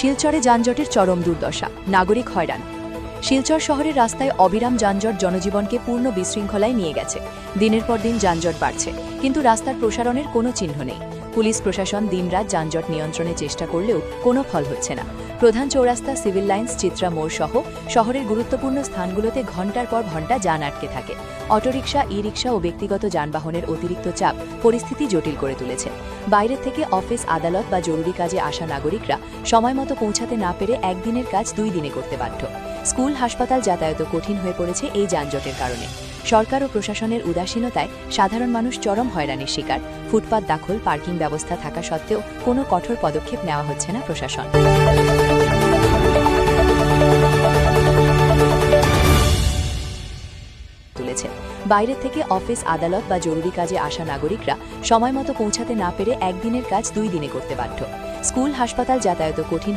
শিলচরে যানজটের চরম দুর্দশা। নাগরিক হয়রান। শিলচর শহরের রাস্তায় অবিরাম যানজট জনজীবনকে পূর্ণ বিশৃঙ্খলায় নিয়ে গেছে। দিনের পর দিন যানজট বাড়ছে, কিন্তু রাস্তার প্রসারণের কোনো চিহ্ন নেই। পুলিশ প্রশাসন দিনরাত যানজট নিয়ন্ত্রণে চেষ্টা করলেও কোনো ফল হচ্ছে না। প্রধান চৌরাস্তা সিভিল লাইন্স, চিত্রা মোড় সহ শহরের গুরুত্বপূর্ণ স্থানগুলোতে ঘণ্টার পর ঘণ্টা যান আটকে থাকে। অটোরিকশা ই রিকশা ও ব্যক্তিগত যানবাহনের অতিরিক্ত চাপ পরিস্থিতি জটিল করে তুলেছে। বাইরের থেকে অফিস, আদালত বা জরুরি কাজে আসা নাগরিকরা সময়মতো পৌঁছাতে না পেরে একদিনের কাজ দুই দিনে করতে বাধ্য। স্কুল, হাসপাতাল যাতায়াত কঠিন হয়ে পড়েছে এই যানজটের কারণে। সরকার ও প্রশাসনের উদাসীনতায় সাধারণ মানুষ চরম হয়রানির শিকার। ফুটপাত দাখল, পার্কিং ব্যবস্থা থাকা সত্ত্বেও কোনো কঠোর পদক্ষেপ নেওয়া হচ্ছে না প্রশাসন। বাইরে থেকে অফিস, আদালত বা জরুরি কাজে আসা নাগরিকরা সময়মতো পৌঁছাতে না পেরে একদিনের কাজ দুই দিনে করতে বাধ্য। স্কুল, হাসপাতাল যাতায়াত কঠিন